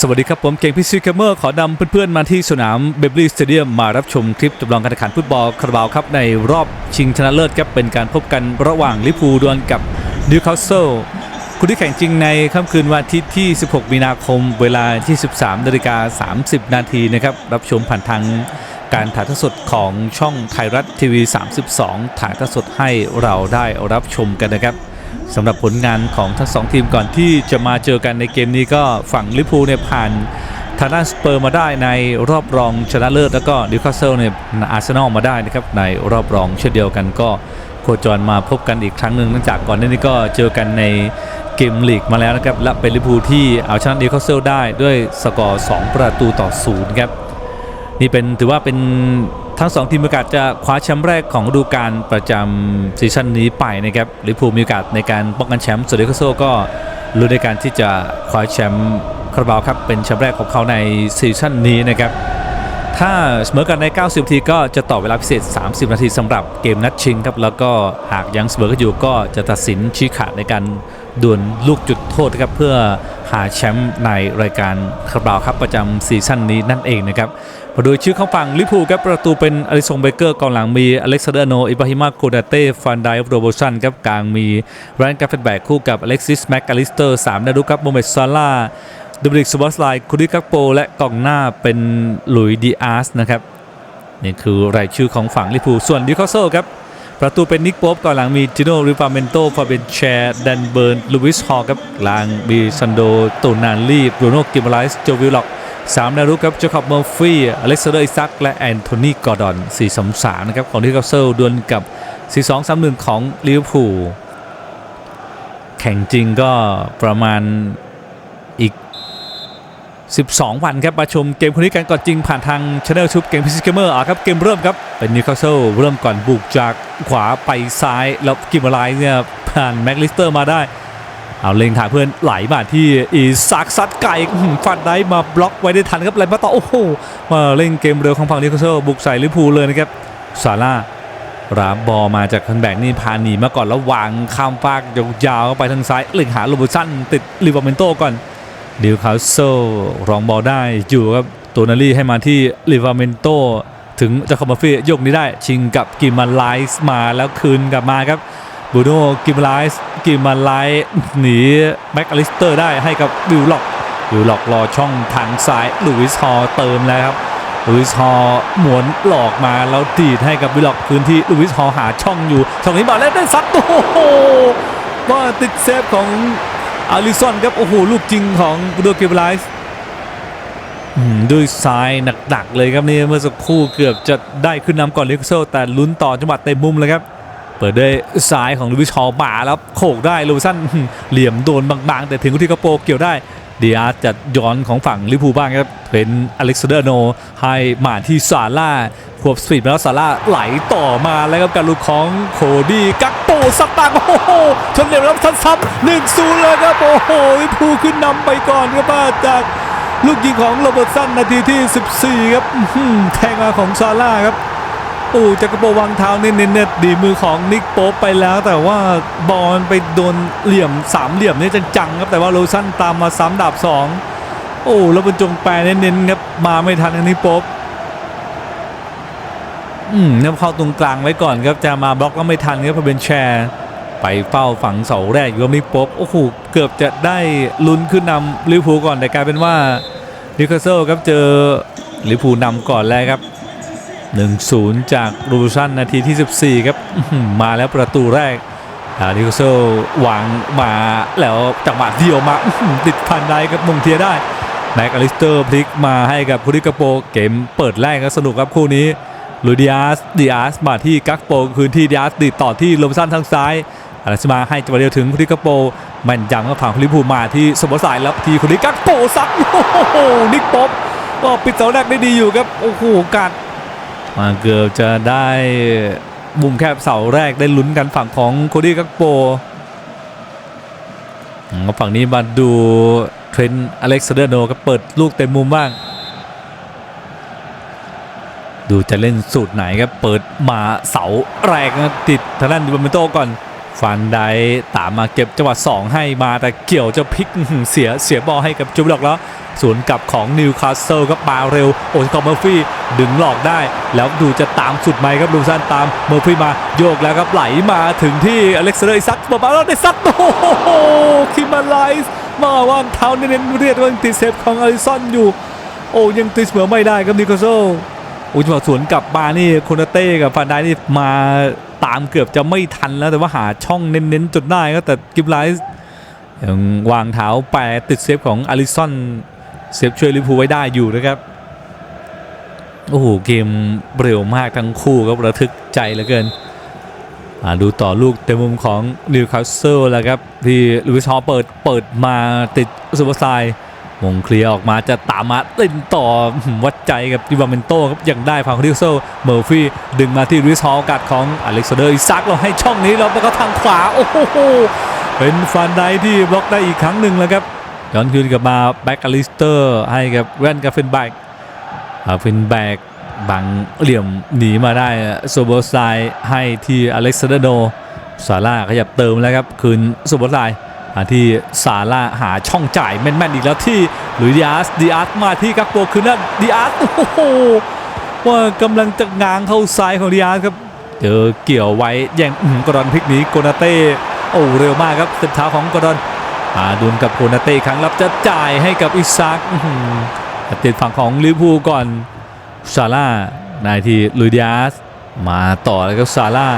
สวัสดีครับ ผมเก่งพิซิเคเมอร์ขอนำเพื่อนๆ มาที่สนามเบบลีสเตเดียมมารับชมคลิปจำลองการแข่งขันฟุตบอลคาราบาวครับ ในรอบชิงชนะเลิศครับ เป็นการพบกันระหว่างลิเวอร์พูดวลกับนิวคาสเซิลคู่ที่แข่งจริงในค่ำคืนวันอาทิตย์ที่ 16 มีนาคม เวลาที่ 13นาฬิกา30 นาทีนะครับ รับชมผ่านทางการถ่ายทอดสดของช่องไทยรัฐทีวี 32 ถ่ายทอดสดให้เราได้รับชมกันนะครับ สำหรับผลงานของทั้งสองทีมก่อนที่จะมาเจอกันในเกมนี้ก็ฝั่งลิพูเนี่ยผ่านทางด้านสเปอร์มาได้ในรอบรองชนะเลิศแล้วก็นิวคาสเซิลเนี่ยอาร์เซนอลมาได้นะครับในรอบรองเช่นเดียวกันก็โคจรมาพบกันอีกครั้งหนึ่งเนื่องจากก่อนหน้านี้ก็เจอกันในเกมลีกมาแล้วนะครับและเป็นลิพูที่เอาชนะนิวคาสเซิลได้ด้วยสกอร์ 2 ประตูต่อศูนย์ครับนี่เป็นถือว่าเป็นทั้งสองทีมมีโอกาสจะคว้าแชมป์แรกของฤดูกาลประจำซีซั่นนี้ไปนะครับลิเวอร์พูลมีโอกาสในการป้องกันแชมป์ส่วนเดคโซก็ลุ้นในการที่จะคว้าแชมป์คาราบาวครับเป็นแชมป์แรกของเขาในซีซั่นนี้นะครับถ้าเสมอกันใน 90นาทีก็จะต่อเวลาพิเศษ 30 นาทีสำหรับเกมนัดชิงครับแล้วก็หากยังเสมอกันอยู่ก็จะตัดสินชี้ขาดในการดวลลูกจุดโทษครับเพื่อ หาแชมป์ในรายการคาราบาวครับประจำซีซั่นนี้นั่นเองนะครับมาดูชื่อของฝั่งลิพูครับประตูเป็นอลิซงเบเกอร์กองหลังมีอเล็กซานเดอร์โนอิบราฮิมาโกดาเต้ฟันไดฟ์โรโบชันครับกลางมีแรนกัฟเฟนแบกคู่กับอเล็กซิสแม็กอลิสเตอร์สามนาดุครับโมเมตซาร่าดูบริกสบอสไลคูดิกักโป และกองหน้าเป็นหลุยดีอาร์สนะครับนี่คือรายชื่อของฝั่งลิพูส่วนดิคาสเซลครับ ประตูเป็นนิกโป๊ปก่อนหลังมีจิโนริฟาเมนโตฟาเบนแชร์แดนเบิร์นลูวิสฮอลครับกลางมีซันโดตูนานลีบรูโนกิมไลส์โจวิลล็อกสามนารุครับเจคอบเมอร์ฟี่อเล็กซานเดอร์อิซักและแอนโทนีกอร์ดอน4 3 3นะครับของดิวคาเซลดวลกับ4 2 3 1ของลิเวอร์พูลแข่งจริงก็ประมาณ 12 วันครับมาชมเกมคนนี้กันก่อนจริงผ่านทางช anel ชุบเกมพิซิเกมเมอร์อะครับเกมเริ่มครับเป็นนิวคาสเซิลเริ่มก่อนบุกจากขวาไปซ้าย แล้วกิมอะไรเนี่ยผ่านแม็กลิสเตอร์มาได้ เอาเล็งถ่ายเพื่อนไหลมาที่อีซักซัดไก่ฟันได้มาบล็อกไว้ได้ทันครับอะไรมาต่อโอ้โหมาเล่นเกมเร็วของฝั่งนิวคาสเซิลบุกใส่ลิเวอร์พูเลยนะครับซาร่ารามบอลมาจากคันแบกนี่พาหนีมาก่อนแล้ววางข้ามฟากยาวๆไปทางซ้ายเล็งหาโรบอร์สันติดลิเวอร์เมนโตก่อน ดิวคาสเซิลรองบอลได้อยู่ครับตัวนารีให้มาที่ลิวาเมนโตถึงจะคอมมาฟี่ยกนี้ได้ ชิงกับกิมมาไลส์มาแล้วคืนกลับมาครับบูโนกิมมาไลส์กิมมาไลส์หนีแบ็กอลิสเตอร์ได้ให้กับวิลล็อกวิลล็อกรอช่องทางซ้ายลูอิสฮอเติมแล้วครับลูอิสฮอหมวนหลอกมาแล้วดีดให้กับวิลล็อกพื้นที่ลูอิสฮอหาช่องอยู่ช่องนี้มาแล้วได้ซัดโอ้โหว่าติดเซฟของ อาริซอนครับ โอ้โห ลูกจริงของดูเกบไลส์ด้วยซ้ายหนักๆเลยครับนี่เมื่อสักครู่เกือบจะได้ขึ้นนำก่อนลิกโซลแต่ลุ้นต่อจังหวะเต็มมุมเลยครับ เปิดด้วยซ้ายของลูวิชอลมาแล้วโขกได้ลูซันเหลี่ยมโดนบางๆ แต่ถึงที่กระโปรงเกี่ยวได้ ดียร์จะย้อนของฝั่งลิเวอร์พูบ้างครับเป็นอเล็กซานเดอร์โนให้มาที่ซาร่าควบสปีดมาแล้วซาร่าไหลต่อมาแล้วครับการลุกของโคดี้กักโปสักตังโอ้โหชนเหลี่ยมแล้วซ้ำๆหนึ่งศูนย์เลยครับโอ้โหลิเวอร์พูขึ้นนำไปก่อนครับาจากลูกยิงของโรเบิร์ตสันนาทีที่ 14 ครับแทงมาของซาร่าครับ โอ้จากระโปรงวางเท้าเน้นๆดีมือของนิกโป๊ปไปแล้ว แต่ว่าบอลไปโดนเหลี่ยมสามเหลี่ยมนี่จังๆครับแต่ว่าโรซันตามมาซ้ำดาบสองโอ้แล้วบรรจงแปรเน้นๆครับมาไม่ทันนนี้โป๊ปอืมนี่ยเข้าตรงกลางไว้ก่อนครับจะมาบล็อกก็ไม่ทันครับเพราะเป็นแชร์ไปเฝ้าฝังเสาแรกอยู่กับนิกโป๊ปโอ้โหเกือบจะได้ลุ้นขึ้นนำลิเวอร์พูลก่อนแต่กลายเป็นว่านิวคาสเซิลครับเจอลิเวอร์พูลนำก่อนแล้วครับ 1-0 จากรูชันนาทีที่ 14 ครับ มาแล้วประตูแรกอาริโกโซวางมาแล้วจังหวะเดียวมาติดพันได้ครับมงเทียได้แม็กอลิสเตอร์พลิกมาให้กับคุริกาโปเกมเปิดแรกก็สนุกครับคู่นี้ลูดิอาสดิอาสมาที่กักโปคืนที่ดิอาสดีดต่อที่โรมสันทางซ้ายอาราชมาให้จังหวะเดียวถึงคุริกาโปแม่นยำก็ผ่านคุริพูมาที่สมบสายแล้วทีคุริกักโปซัดโอ้โหนิกป๊อปก็ปิดเสาแรกได้ดีอยู่ครับโอ้โหการ มาเกือบจะได้มุมแคบเสาแรกได้ลุ้นกันฝั่งของโคดี้กักโปฝั่งนี้มาดูเทรนต์อเล็กซานเดอร์โนก็เปิดลูกเต็มมุมบ้าง ดูจะเล่นสูตรไหนครับ เปิดมาเสาแรกนะติดทางด้านดิบาเมนโตก่อน ฟันไดตามมาเก็บจังหวะ2ให้มาแต่เกี่ยวจะพลิกเสียเสียบอลให้กับจูบล็อกแล้วสวนกลับของนิวคาสเซิลครับมาเร็วโอ้ยคอมเมอร์ฟี่ดึงหลอกได้ แล้วดูจะตามสุดไหมครับลูซันตามเมอร์ฟี่มาโยกแล้วครับไหลมาถึงที่อเล็กซานเดอร์ซักมาแล้วได้ซัดโอ้โหคิมาไลส์มาวางเท้าเน้นเรียกว่าติดเซฟของอลิซอนอยู่ โอ้ยังตีเสมอไม่ได้ครับนิโคลโซโอ้จังหวะสวนกลับมานี่โคนาเต้กับฟานไดนี่มา ตามเกือบจะไม่ทันแล้วแต่ว่าหาช่องเน้นๆจนได้ครับแต่กิฟไลส์ยังวางเท้าแปติดเซฟของอลิซอนเซฟช่วยลิเวอร์พูไว้ได้อยู่นะครับโอ้โหเกมเร็วมากทั้งคู่ครับระทึกใจเหลือเกินอ่าดูต่อลูกเต็มมุมของนิวคาสเซิลแล้วครับที่ลูอิสฮอเปิดเปิดมาติดซูเปอร์ไซด์ มงเคลียร์ออกมาจะตามมาติดต่อวัดใจกับดิวาเมนโต้ครับยังได้ฝั่งของดิวเซเมอร์ฟี่ดึงมาที่ลูอิสฮอลกัดของอเล็กซานเดอร์อิซักเราให้ช่องนี้แล้วแล้วก็ทางขวาโอ้โหเป็นฟันไดที่บล็อกได้อีกครั้งหนึ่งแล้วครับย้อนคืนกลับมาแบ็กอลิสเตอร์ให้กับแวนกาเฟนแบกอาฟินแบกบังเหลี่ยมหนีมาได้โซโบไซให้ที่อเล็กซานโดซาร่าขยับเติมแล้วครับคืนโซโบไซ มาที่ซาร่าหาช่องจ่ายแม่นๆอีกแล้วที่ลุยดิอาสดิอาสมาที่กักโปคืนนั้นดิอาสโอ้โหว่ากำลังจะง้างเข้าซ้ายของดิอาสครับเจอเกี่ยวไว้แย่งกรอนพลิกนี้โกนาเต้โอ้เร็วมากครับเส้นเท้าของกรอนอาดุนกับโกนาเต้ครั้งรับจะจ่ายให้กับอิซักติดฝั่งของลิเวอร์พูลก่อนซาร่านายที่ลุยดิอาสมาต่อแล้วก็ซาร่า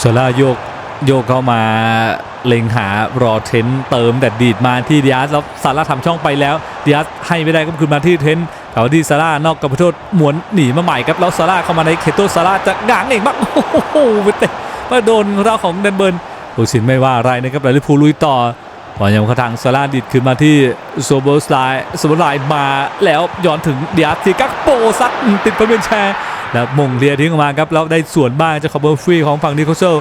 ซาร่าโยกโยกเข้ามา เล็งหารอเทนเติมแต่ดีดมาที่ดิอาสแล้วซาร่าทำช่องไปแล้วดิอาสให้ไม่ได้ก็คืนมาที่เทนเขาที่ซาร่านอกกับโทษหมวนหนีมาใหม่ครับแล้วซาร่าเข้ามาในเคโตซาร่าจะงางเองบ้างโอ้โหไปเตะมาโดนเราของเดนเบิร์นผู้สินไม่ว่าอะไรนะครับแลิเวอร์พูลุยต่อบอลยังเข้าทางซาร่าดิดขึ้นมาที่โซโบสไลโซโบสไลมาแล้วย้อนถึงเดียสที่กักโปซัดติดประเด็นแชร์แล้วมงเลียทิ้งออกมาครับแล้วได้ส่วนบ้างเจะขอบเบอร์ฟรีของฝั่งนิโคลเซล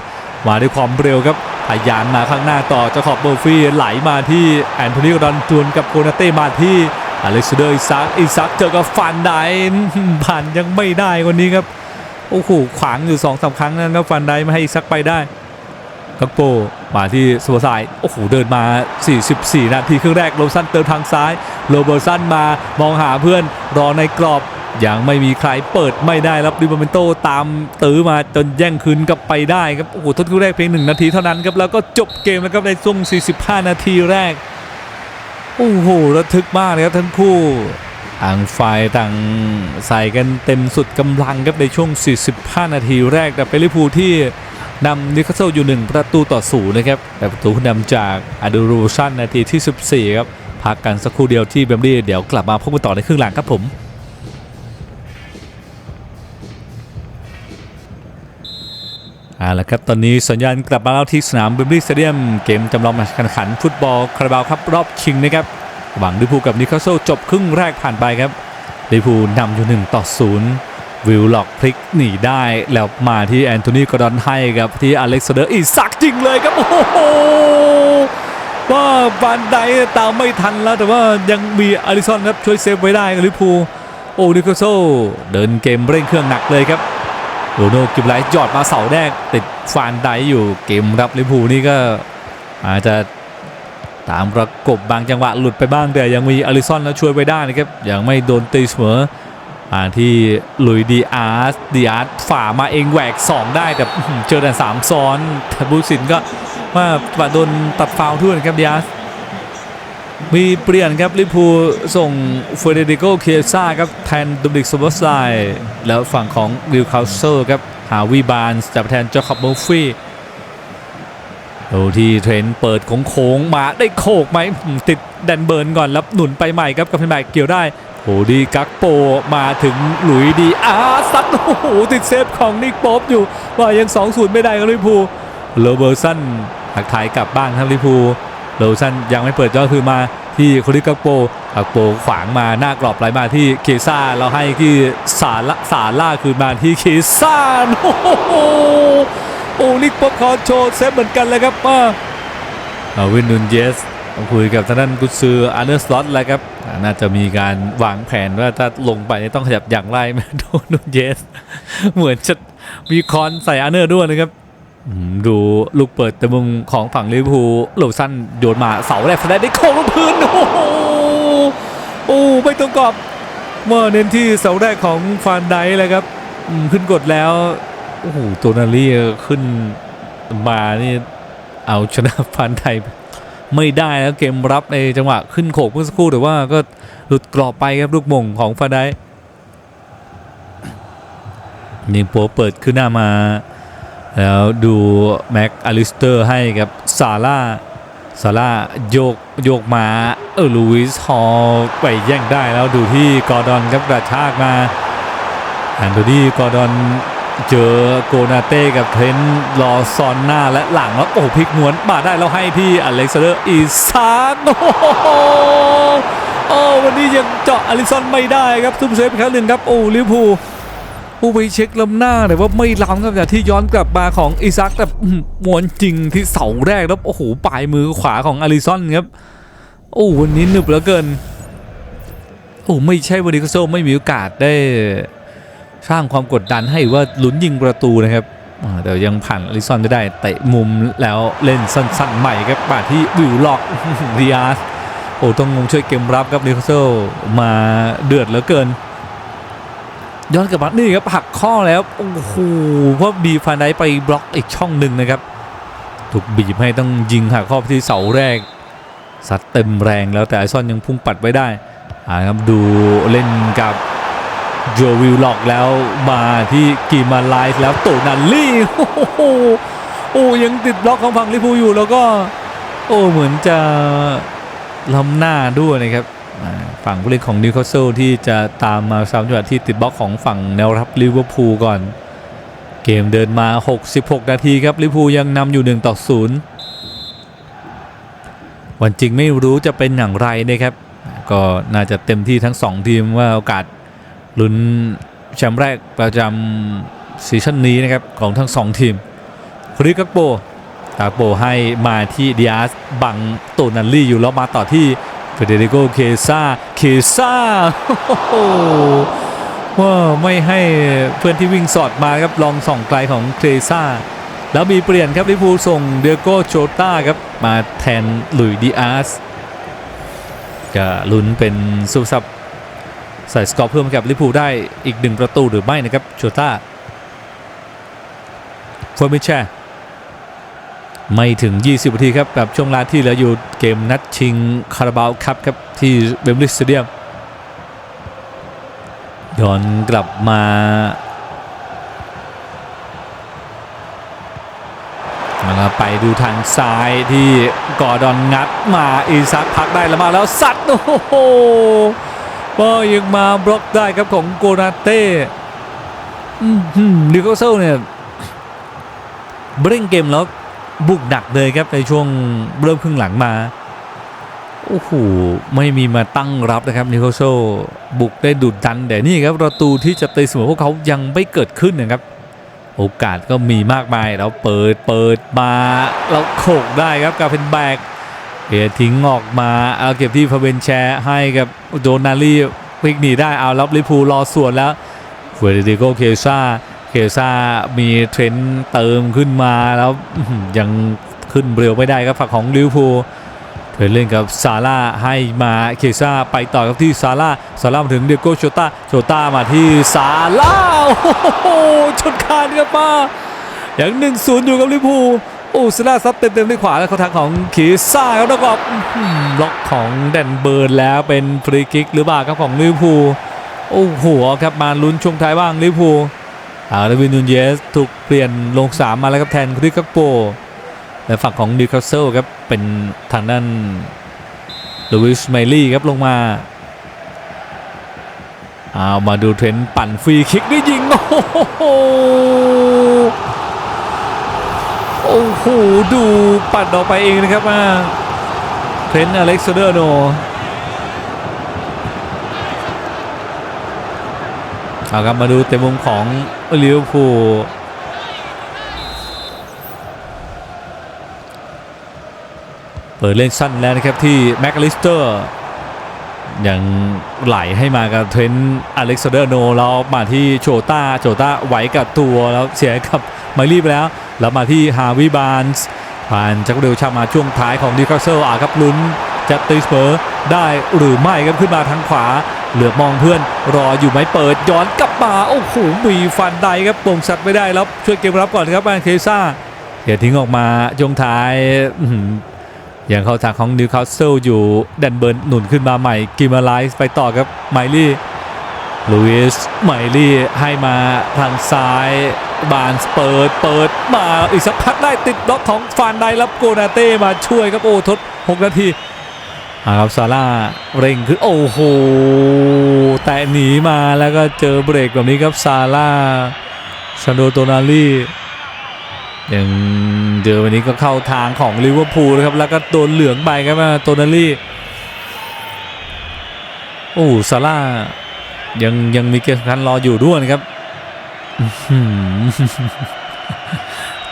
มาด้วยความเร็วครับ พยายามมาข้างหน้าต่อจะขอบเบอร์ฟรีไหลมาที่แอนโทนีกรอนจวนกับโคนาเต้มาที่อเล็กซเดอร์อิซักอิซักเจอกับฟันไดอืมผ่านยังไม่ได้คนนี้ครับโอ้โหขวางอยู่สองสามครั้งนั้นแล้วฟันไดไม่ให้อิซักไปได้กักโปมาที่สโบไซด์โอ้โหเดินมา 44 นาทีครึ่งแรกโรซันเติมทางซ้ายโรเบอร์สันมามองหาเพื่อนรอในกรอบ ยังไม่มีใครเปิดไม่ได้รับดิบาเมนโตตามตื้อมาจนแย่งคืนกลับไปได้ครับโอ้โหทดครึ่แรกเพียงหนึ่งนาทีเท่านั้นครับแล้วก็จบเกมแล้วครับในช่วง 45 นาทีแรกโอ้โหระทึกมากเลยครับทั้งคู่ต่างฝ่ายต่างใส่กันเต็มสุดกำลังครับในช่วง 45 นาทีแรกแต่เปลิเวอร์พูที่นำนิคาสเซลอยู่1ประตูต่อศูนย์นะครับแต่ประตูนำจากอดูรูชันนาทีที่ 14 ครับพักกันสักครู่เดียวที่เบมลี่เดี๋ยวกลับมาพบกันต่อในครึ่งหลังครับผม เอาละครับ ตอนนี้สัญญาณกลับมาแล้วที่สนามเบมลี่สเตเดียม เกมจำลองการแข่งขันฟุตบอลคาราบาวครับรอบชิงนะครับ หว่างลิเวอร์พูลกับนิคาสเซิลจบครึ่งแรกผ่านไปครับลิเวอร์พูลนำอยู่1ต่อ0วิลล็อกพลิกหนีได้แล้วมาที่แอนโทนีกอร์ดอนให้ครับที่อเล็กซานเดอร์อีซักจริงเลยครับโอ้โหว่าบานไดตามไม่ทันแล้วแต่ว่ายังมีอาริซอนครับช่วยเซฟไว้ได้ลิเวอร์พูลโอ้นิคลโซเดินเกมเร่งเครื่องหนักเลยครับ โรโนกิบไลท์จอดมาเสาแรกติดฟานไดอยู่เกมรับลิพูนี่ก็อาจจะตามประกบบางจังหวะหลุดไปบ้างแต่ยังมีอาริซอนแล้วช่วยไว้ได้นะครับยังไม่โดนตีเสมออ่าที่ลุยดีอาร์สดีอาร์สฝ่ามาเองแหวก 2 ได้แต่เจอแต่สามซ้อนแต่บูสินก็ว่าโดนตัดฟาวล์ด้วยนะครับดีอาร์ส มีเปลี่ยนครับลิพูส่งเฟเดริโกเคียซ่าครับแทนดูบิกซูเปอร์ไซแล้วฝั่งของวิลคาสเซอร์ครับหาวีบานจับแทนเจอคอบเมอร์ฟี่ดูที่เทรนเปิดโค้งมาได้โขกไหมติดแดนเบิร์นก่อนแล้วหนุนไปใหม่ครับกับเพนแบกเกี่ยวได้โอ้ดีกักโปมาถึงหลุยดีอาซัดโอ้โหติดเซฟของนิกป๊อปอยู่ว่ายัง 2-0 ไม่ได้กับลิพูโรเบอร์สันทักทายกลับบ้านครับลิพู โรเบอร์สันยังไม่เปิดยอดคือมาที่โคลิกักโปกักโปขวางมาหน้ากรอบไหลมาที่เคซ่าเราให้ที่สาละสาล่าคืนมาที่เคซ่าโอ้โหโอ้นิกป๊อปขอโชว์เซฟเหมือนกันเลยครับมาอาวินนูนเยสคุยกับทางด้านกุซืออาร์เนอร์สล็อตแล้วครับ น่าจะมีการวางแผนว่าถ้าลงไปต้องขยับอย่างไรไม่โดนนูนเยส เหมือนจะมีคอนใส่อาร์เนอร์ด้วยนะครับ ดูลูกเปิดแต่มุมของฝั่งลิเวอร์พูลโหลบสั้นโยนมาเสาแรกสแลนได้โค้งลงพื้น โอ้โหโอ้ไม่ตรงกรอบเมื่อเน้นที่เสาแรกของฟานไดเลยครับขึ้นกดแล้วโอ้โหตัวนาลีขึ้นมานี่เอาชนะฟานไดไม่ได้แล้วเกมรับในจังหวะขึ้นโขกเมื่อสักครู่แต่ว่าก็หลุดกรอบไปครับลูกมงของฟานไดนี่โปเปิดขึ้นหน้ามา แล้วดูแม็กอลิสเตอร์ให้กับซาร่าซาร่าโยกโยกมาเออลูอิสฮอลไปแย่งได้แล้วดูที่กอร์ดอนครับกระชากมาแอนโทนีกอร์ดอนเจอโกนาเต้กับเทนต์รอซอนหน้าและหลังแล้วโอ้พลิกหวนมาได้แล้วให้ที่อเล็กซานเดอร์อีซากโอ้โหวันนี้ยังเจาะอลิซอนไม่ได้ครับซุปเซฟครั้งหนึ่งครับโอ้ลิพู ผู้ไปเช็คลำหน้าแต่ว่าไม่ล้ำครับจากที่ย้อนกลับมาของอิซักแต่มวนจริงที่เสาแรกแล้วโอ้โหปลายมือขวาของอาริซอนครับโอ้วันนี้หนึบเหลือเกินโอ้ไม่ใช่วันนี้ก็โซไม่มีโอกาสได้ สร้างความกดดันให้ว่าลุ้นยิงประตูนะครับแต่ยังผ่านอาริซอนไม่ได้เตะมุมแล้วเล่นสั้นๆใหม่ครับมาที่วิวล็อกดิอาสโอ้ต้องงงช่วยเกมรับครับนิโคลโซมาเดือดเหลือเกิน ย้อนกลับมานี่ครับหักข้อแล้วโอ้โหเพราะบีฟานไดไปบล็อกอีกช่องหนึ่งนะครับ ถูกบีบให้ต้องยิงหักข้อที่เสาแรก สัดเต็มแรงแล้วแต่ไอซอนยังพุ่งปัดไว้ได้อ่าครับดูเล่นกับโจวิลล็อกแล้วมาที่กีมาไลฟ์แล้วโตนันลี่โอ้โหโอ้ยังติดบล็อกของฝั่งลิเวอร์พูอยู่แล้วก็ โอ้เหมือนจะล้ำหน้าด้วยนะครับ ฝั่งผู้เล่นของนิวคาสเซิลที่จะตามมาซ้ำจังหวะที่ติดบล็อกของฝั่งแนวรับลิเวอร์พูลก่อน เกมเดินมา 66 นาทีครับลิเวอร์พูลยังนำอยู่ 1 ต่อ 0 วันจริงไม่รู้จะเป็นอย่างไรนะครับ ก็น่าจะเต็มที่ทั้ง 2 ทีมว่าโอกาสลุ้นแชมป์แรกประจำซีซั่นนี้นะครับ ของทั้ง 2 ทีมคริกักโปตาโปให้มาที่ดิอาสบังโตนันลี่อยู่แล้วมาต่อที่ เฟเดริโกเคซาเคซ่าโอ้โหว่าไม่ให้เพื่อนที่วิ่งสอดมาครับลองส่องไกลของเคซ่าแล้วมีเปลี่ยนครับลิพูส่งเดโกโจต้าครับมาแทนหลุยดิอาสจะลุ้นเป็นซูซับใส่สกอร์เพิ่มกับลิพูได้อีกหนึ่งประตูหรือไม่นะครับโจต้าฟอร์มิเช่ ไม่ถึง 20นาทีครับกับช่วงเวลาที่เหลืออยู่เกมนัดชิงคาราบาวคัพครับที่เบมลิสเตเดียมย้อนกลับมาแล้วไปดูทางซ้ายที่กอดอนงัดมาอีซักพักได้แล้วมาแล้วสัตว์โอ้โหก็ยังมาบล็อกได้ครับของโกนาเต้ดิโกเซลเนี่ยเร่งเกมแล้ว บุกหนักเลยครับในช่วงเริ่มครึ่งหลังมาโอ้โหไม่มีมาตั้งรับนะครับนิโคโซบุกได้ดุดดันแต่นี่ครับประตูที่จะตีเสมอพวกเขายังไม่เกิดขึ้นนะครับ โอกาสก็มีมากมายแล้วเปิดเปิดมาแล้วโขกได้ครับกาเป็นแบกเอียทิ้งออกมาเอาเก็บที่พาเวนแชร์ให้กับโดนาลีพลิกหนีได้เอารับลิพูลรอส่วนแล้วเฟเดริโกเคซา เคซ่ามีเทรนด์เติมขึ้นมาแล้วยังขึ้นเร็วไม่ได้ครับฝั่งของลิวพูเทรนเล่นกับซาร่าให้มาเคซ่าไปต่อกับที่ซาร่าซาร่ามาถึงเดียโกโชต้าโชต้ามาที่ซาร่าโอ้โหชนคานครับมาอย่างหนึ่งศูนย์อยู่กับลิวพูโอ้ซาร่าซัดเต็มๆด้วยขวาแล้วเขาทางของเคซ่าครับแล้วก็ล็อกของแดนเบิร์นแล้วเป็นฟรีคิกหรือเปล่าครับของลิวพูโอ้โหครับมาลุ้นช่วงท้ายบ้างลิวพู อาร์วินนูนเยสถูกเปลี่ยนลง 3 มาแล้วครับแทนคริสกักโปและฝั่งของนิวคาสเซิลครับเป็นทางด้านลูวิสไมลี่ครับลงมาเอามาดูเทรนด์ปั่นฟรีคิกได้ยิง โอ้โหโอ้โหดูปั่นออกไปเองนะครับมาเทรนด์อเล็กซานเดอร์โน เอาครับมาดูเต็มมุมของลิเวอร์พูลเปิดเล่นสั้นแล้วนะครับที่แม็กลิสเตอร์ยังไหลให้มากับเทรนต์อเล็กซานเดอร์โนแล้วมาที่โชต้าโชต้าไหวกับตัวแล้วเสียกับไมลี่ไปแล้ว แล้วมาที่ฮาวิบานส์ผ่านจักรเดลชามาช่วงท้ายของดิคาเซลอะครับลุ้นจะตีเสมอได้หรือไม่ครับขึ้นมาทางขวา เหลือมองเพื่อนรออยู่ไหมเปิดย้อนกลับมาโอ้โหมีฟันใดครับปงสัตว์ไม่ได้แล้วช่วยเกมรับก่อนครับแอนเคซ่าเดี๋ยวทิ้งออกมาช่วงท้ายอย่างเข้าทางของนิวคาสเซิลอยู่แดนเบิร์นหนุนขึ้นมาใหม่กิมาไลส์ไปต่อครับไมลี่ลูอิสไมลี่ให้มาทางซ้ายบานเปิดเปิดมาอีกสักพักได้ติดล็อกของฟานไดรับโกนาเต้มาช่วยครับโอ้ทด 6 นาที ครับซาร่าเร่งขึ้นโอ้โหแต่หนีมาแล้วก็เจอเบรกแบบนี้ครับซาร่าซันโดโตนาลียังเจอวันนี้ก็เข้าทางของลิเวอร์พูลนะครับแล้วก็โดนเหลืองไปครับโตนาลีโอ้ซาร่ายังยังมีเกมสำคัญรออยู่ด้วยนะครับ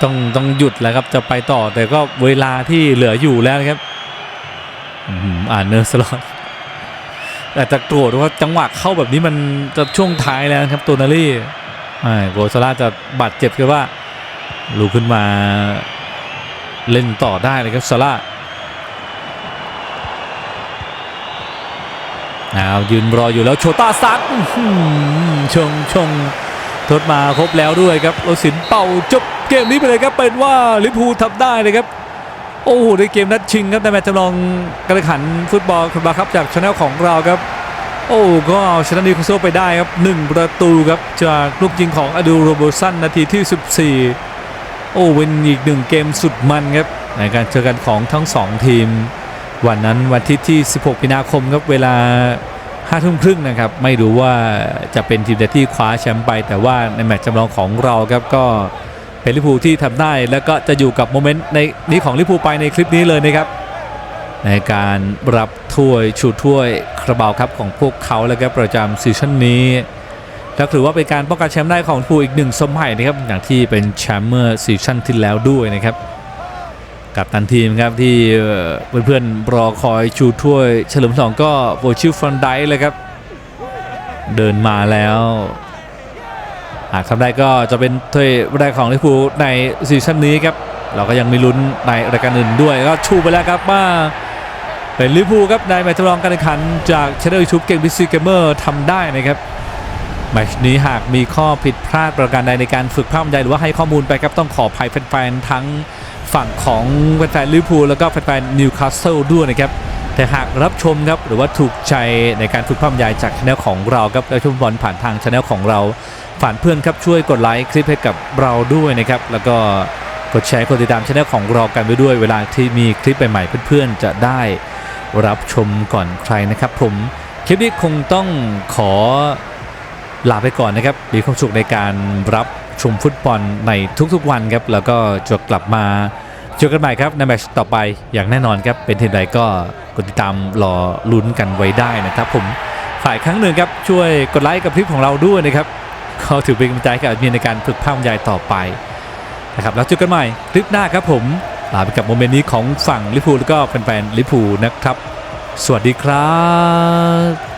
ต้องต้องหยุดแล้วครับจะไปต่อแต่ก็เวลาที่เหลืออยู่แล้วนะครับ อ่านเนอร์สลอตแต่จะโกรธว่าจังหวะเข้าแบบนี้มันจะช่วงท้ายแล้วครับตัวนารี่ไม่โกซาร่าจะบาดเจ็บคือว่าลุกขึ้นมาเล่นต่อได้เลยครับซาร่าเอายืนรออยู่แล้วโชต้าซัดชงชงทดมาครบแล้วด้วยครับโรสินเป่าจบเกมนี้ไปเลยครับเป็นว่าลิพูทำได้เลยครับ โอ้โหในเกมนัดชิงครับในแมตช์จำลองการแข่งขันฟุตบอลคลับครับจากช anel ของเราครับ โอ้ก็เอาชนะนิวคาสเซิลไปได้ครับ 1 ประตูครับจากลูกยิงของอดูโรโบสันนาทีที่ 14 โอ้เป็นอีกหนึ่งเกมสุดมันครับในการเจอกันของทั้ง 2 ทีม วันนั้นวันที่ที่ 16มีนาคมครับเวลา5ทุ่มครึ่งนะครับ ไม่รู้ว่าจะเป็นทีมใดที่คว้าแชมป์ไป แต่ว่าในแมตช์จำลองของเราครับก็ เป็นลิพูที่ทำได้แล้วก็จะอยู่กับโมเมนต์ในนี้ของลิพูไปในคลิปนี้เลยนะครับ ในการรับถ้วยชูถ้วยคาราบาวครับของพวกเขาแล้วก็ประจำซีซั่นนี้และถือว่าเป็นการป้องกันแชมป์ได้ของทูอีกหนึ่งสมัยนะครับอย่างที่เป็นแชมป์เมื่อซีซั่นที่แล้วด้วยนะครับ กับตันทีมครับที่เอ่อเพื่อนๆรอคอยชูถ้วย เฉลิมฉลองก็โวชิลฟันไดเลยครับ เดินมาแล้ว หากทำได้ก็จะเป็นถ้วยแรกของลิเวอร์พูลในซีซั่นนี้ครับ เราก็ยังมีลุ้นในรายการอื่นด้วยก็ชูไปแล้วครับว่าเป็นลิเวอร์พูลครับในแมตช์จำลองการแข่งขันจากช anel YouTube เกม PC Gamer ทำได้นะครับแมตช์นี้หากมีข้อผิดพลาดประการใดในการฝึกภาพบรรยายหรือว่าให้ข้อมูลไปครับต้องขออภัยแฟนๆทั้งฝั่งของแฟนๆลิเวอร์พูลแล้วก็แฟนๆนิวคาสเซิลด้วยนะครับ แต่หากรับชมครับหรือว่าถูกใจในการฝึกภาพบรรยายจากช anel ของเราครับและชมบอลผ่านทางช anel ของเราฝากเพื่อนครับช่วยกดไลค์คลิปให้กับเราด้วยนะครับแล้วก็กดแชร์กดติดตามช่องของเรากันไปด้วย เวลาที่มีคลิปใหม่ๆเพื่อนๆจะได้รับชมก่อนใครนะครับ ผมคลิปนี้คงต้องขอลาไปก่อนนะครับมีความสุขในการรับชมฟุตบอลในทุกๆวันครับแล้วก็จะกลับมา เจอกันใหม่ครับในแมตช์ต่อไปอย่างแน่นอนครับ เป็นทีมใดก็กดติดตามรอลุ้นกันไว้ได้นะครับ ผมฝ่ายครั้งหนึ่งครับช่วยกดไลค์กับคลิปของเราด้วยนะครับก็ถือเป็นกำลังใจกับมีในการฝึกภาพยายต่อไปนะครับแล้วเจอกันใหม่คลิปหน้าครับผมลาไปกับโมเมนต์นี้ของฝั่งลิพูแล้วก็แฟนๆลิพูนะครับ สวัสดีครับ